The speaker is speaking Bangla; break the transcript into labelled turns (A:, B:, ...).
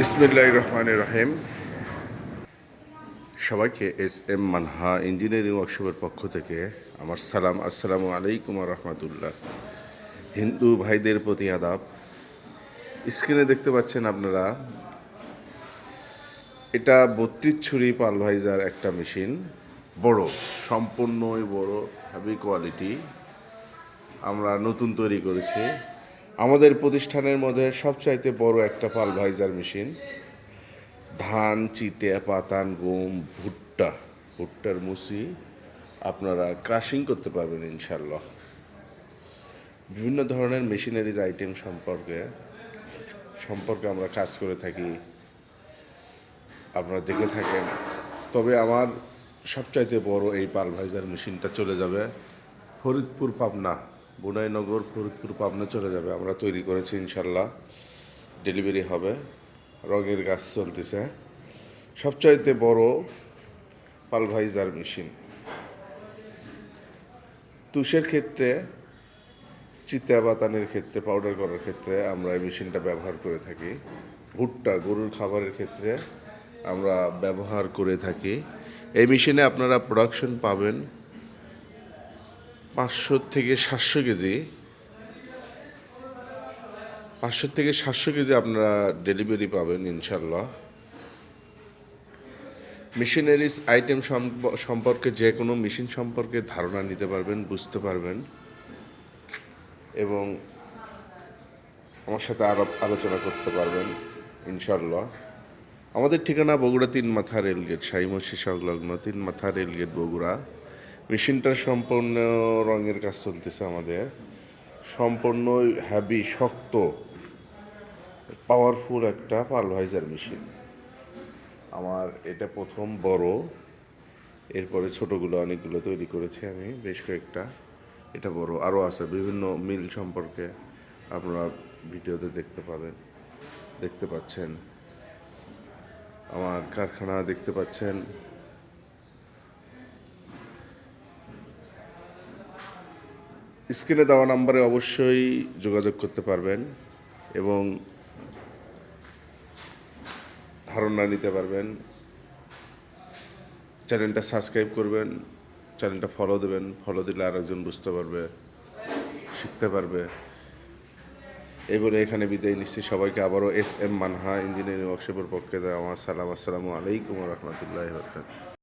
A: বিসমিল্লাহ রহমান রহিম। সবাইকে এস এম মানহা ইঞ্জিনিয়ারিং ওয়ার্কশপের পক্ষ থেকে আমার সালাম, আসসালামু আলাইকুম রহমতুল্লাহ। হিন্দু ভাইদের প্রতি আদাব। স্ক্রিনে দেখতে পাচ্ছেন আপনারা, এটা বত্রিশ ছুরি পালভাইজার একটা মেশিন। বড়, সম্পূর্ণই বড় হেভি কোয়ালিটি আমরা নতুন তৈরি করেছি। আমাদের প্রতিষ্ঠানের মধ্যে সবচাইতে বড় একটা পালভাইজার মেশিন। ধান চিতে পাতান, গম, ভুট্টা। ভুট্টার মুসি আপনারা ক্রাশিং করতে পারবেন ইনশাল্লাহ বিভিন্ন ধরনের মেশিনারিজ আইটেম সম্পর্কে সম্পর্কে আমরা কাজ করে থাকি। আপনারা দেখে থাকেন। তবে আমার সবচাইতে বড় এই পালভাইজার মেশিনটা চলে যাবে ফরিদপুর পাবনা। বুনাইনগর, ফরিদপুর, পাবনা চলে যাবে। আমরা তৈরি করেছি ইনশাল্লাহ। ডেলিভারি হবে। রঙের গাছ চলতেছে। সবচাইতে বড় পালভাইজার মেশিন। তুষের ক্ষেত্রে, চিতা বাতানের ক্ষেত্রে পাউডার করার ক্ষেত্রে আমরা এই মেশিনটা ব্যবহার করে থাকি। ভুট্টা, গরুর খাবারের ক্ষেত্রে আমরা ব্যবহার করে থাকি। এই মেশিনে আপনারা প্রোডাকশন পাবেন পাঁচশো থেকে সাতশো কেজি। পাঁচশো থেকে সাতশো কেজি আপনারা ডেলিভারি পাবেন ইনশাল্লাহ মেশিনারিজ আইটেম সম্প- সম্পর্কে যে কোনো মেশিন সম্পর্কে ধারণা নিতে পারবেন, বুঝতে পারবেন। এবং আমার সাথে আরও আলোচনা করতে পারবেন ইনশাল্লাহ আমাদের ঠিকানা বগুড়া তিন মাথা রেলগেট সাইমসি সংলগ্ন তিন মাথা রেলগেট বগুড়া। মেশিনটা সম্পূর্ণ রঙের কাজ চলতেছে আমাদের। সম্পূর্ণ হ্যাভি শক্ত পাওয়ারফুল একটা পালভাইজার মেশিন আমার এটা প্রথম বড়, এরপরে ছোটোগুলো অনেকগুলো তৈরি করেছি আমি, বেশ কয়েকটা। এটা বড় আরও আছে, বিভিন্ন মিল সম্পর্কে আপনারা ভিডিওতে দেখতে পাবেন, দেখতে পাচ্ছেন। আমার কারখানা দেখতে পাচ্ছেন স্ক্রিনে দেওয়া নাম্বারে অবশ্যই যোগাযোগ করতে পারবেন এবং ধারণা নিতে পারবেন। চ্যানেলটা সাবস্ক্রাইব করবেন, চ্যানেলটা ফলো দেবেন ফলো দিলে আরেকজন বুঝতে পারবে, শিখতে পারবে। এই বলে এখানে বিদায় নিচ্ছি। সবাইকে আবারও এস এম মানহা ইঞ্জিনিয়ারিং ওয়ার্কশপের পক্ষে আমার সালাম। আসসালামু আলাইকুম রহমতুল্লাহ